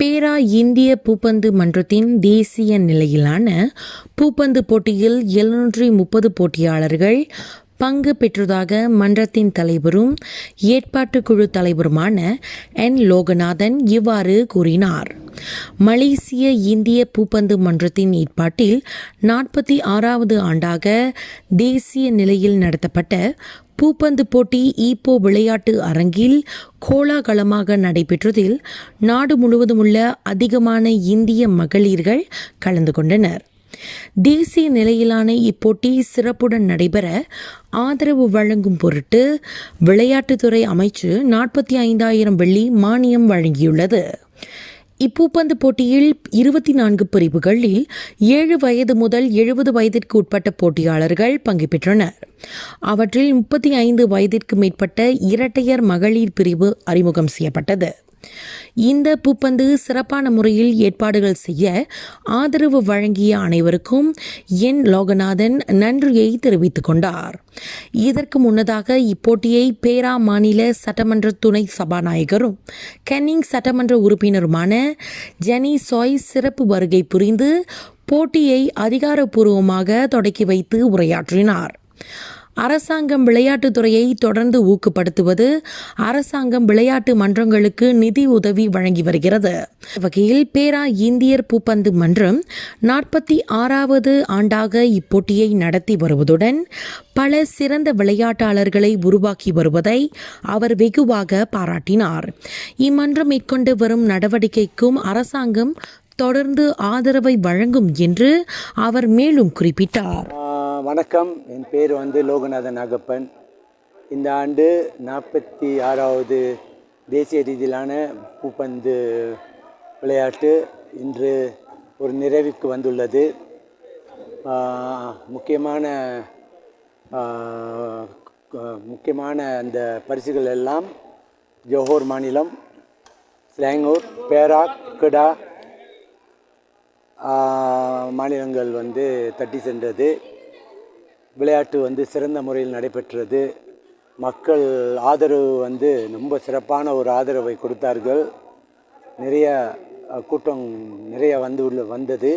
பேரா இந்திய பூப்பந்து மன்றத்தின் தேசிய நிலையிலான பூப்பந்து போட்டியில் எழுநூற்றி முப்பது போட்டியாளர்கள் பங்கு பெற்றதாக மன்றத்தின் தலைவரும் ஏற்பாட்டு குழு தலைவருமான என். லோகநாதன் இவ்வாறு கூறினார். மலேசிய இந்திய பூப்பந்து மன்றத்தின் ஏற்பாட்டில் நாற்பத்தி ஆறாவது ஆண்டாக தேசிய நிலையில் நடத்தப்பட்ட பூப்பந்து போட்டி ஈப்போ விளையாட்டு அரங்கில் கோலாகலமாக நடைபெற்றதில் நாடு முழுவதும் உள்ள அதிகமான இந்திய மகளிர்கள் கலந்து கொண்டனர். தேசிய நிலையிலான இப்போட்டி சிறப்புடன் நடைபெற ஆதரவு வழங்கும் பொருட்டு விளையாட்டுத்துறை அமைச்சு நாற்பத்தி ஐந்தாயிரம் வெள்ளி மானியம் வழங்கியுள்ளது. இப்பூப்பந்து போட்டியில் இருபத்தி நான்கு பிரிவுகளில் ஏழு வயது முதல் எழுபது வயதிற்கு உட்பட்ட போட்டியாளர்கள் பங்கு பெற்றனர். அவற்றில் முப்பத்தி ஐந்து வயதிற்கு மேற்பட்ட இரட்டையர் மகளிர் பிரிவு அறிமுகம் செய்யப்பட்டது. இந்த பூப்பந்து சிறப்பான முறையில் ஏற்பாடுகள் செய்ய ஆதரவு வழங்கிய அனைவருக்கும் என் லோகநாதன் நன்றியை தெரிவித்துக் கொண்டார். இதற்கு முன்னதாக இப்போட்டியை பேரா மாநில சட்டமன்ற துணை சபாநாயகரும் கென்னிங் சட்டமன்ற உறுப்பினருமான ஜெனி சாய் சிறப்பு வருகை புரிந்து போட்டியை அதிகாரப்பூர்வமாக தொடக்கி வைத்து உரையாற்றினார். அரசாங்கம் விளையாட்டுத் துறையை தொடர்ந்து ஊக்கப்படுத்துவது அரசாங்கம் விளையாட்டு மன்றங்களுக்கு நிதி உதவி வழங்கி வருகிறது. வகையில் பேரா இந்தியர் பூப்பந்து மன்றம் நாற்பத்தி ஆறாவது ஆண்டாக இப்போட்டியை நடத்தி வருவதுடன் பல சிறந்த விளையாட்டாளர்களை உருவாக்கி வருவதை அவர் வெகுவாக பாராட்டினார். இம்மன்றம் மேற்கொண்டு வரும் நடவடிக்கைக்கும் அரசாங்கம் தொடர்ந்து ஆதரவை வழங்கும் என்று அவர் மேலும் குறிப்பிட்டார். வணக்கம். என் பேர் வந்து லோகநாதன் நாகப்பன். இந்த ஆண்டு நாற்பத்தி ஆறாவது தேசிய ரீதியிலான பூப்பந்து விளையாட்டு இன்று ஒரு நிறைவுக்கு வந்துள்ளது. முக்கியமான முக்கியமான அந்த பரிசுகள் எல்லாம் ஜோஹோர் மாநிலம் ஸ்லாங்கூர் பேராக் கிடா மாநிலங்கள் வந்து தட்டி சென்றது. விளையாட்டு வந்து சிறந்த முறையில் நடைபெற்றது. மக்கள் ஆதரவு வந்து ரொம்ப சிறப்பான ஒரு ஆதரவை கொடுத்தார்கள். நிறைய கூட்டம் நிறைய வந்து உள்ள வந்தது.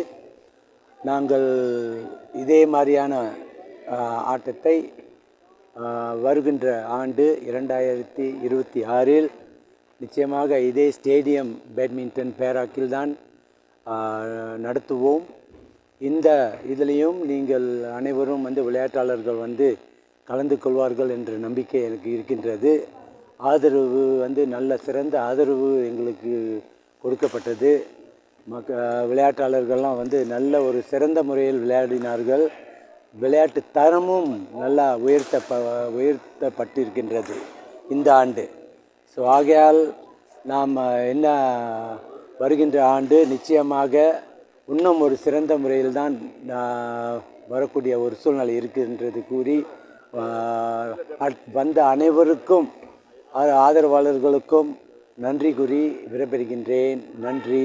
நாங்கள் இதே மாதிரியான ஆட்டத்தை வருகின்ற ஆண்டு இரண்டாயிரத்தி இருபத்தி ஆறில் நிச்சயமாக இதே ஸ்டேடியம் பேட்மிண்டன் பேராக்கில் தான் நடத்துவோம். இந்த இதுலேயும் நீங்கள் அனைவரும் வந்து விளையாட்டாளர்கள் வந்து கலந்து கொள்வார்கள் என்ற நம்பிக்கை எனக்கு இருக்கின்றது. ஆதரவு வந்து நல்ல சிறந்த ஆதரவு எங்களுக்கு கொடுக்கப்பட்டது. மக்க விளையாட்டாளர்கள்லாம் வந்து நல்ல ஒரு சிறந்த முறையில் விளையாடினார்கள். விளையாட்டு தரமும் நல்லா உயர்த்த உயர்த்தப்பட்டிருக்கின்றது இந்த ஆண்டு. ஸோ ஆகையால் நாம் என்ன வருகின்ற ஆண்டு நிச்சயமாக இன்னும் ஒரு சிறந்த முறையில் தான் வரக்கூடிய ஒரு சூழ்நிலை இருக்குன்றது கூறி வந்த அனைவருக்கும் ஆதரவாளர்களுக்கும் நன்றி கூறி விடைபெறுகின்றேன். நன்றி.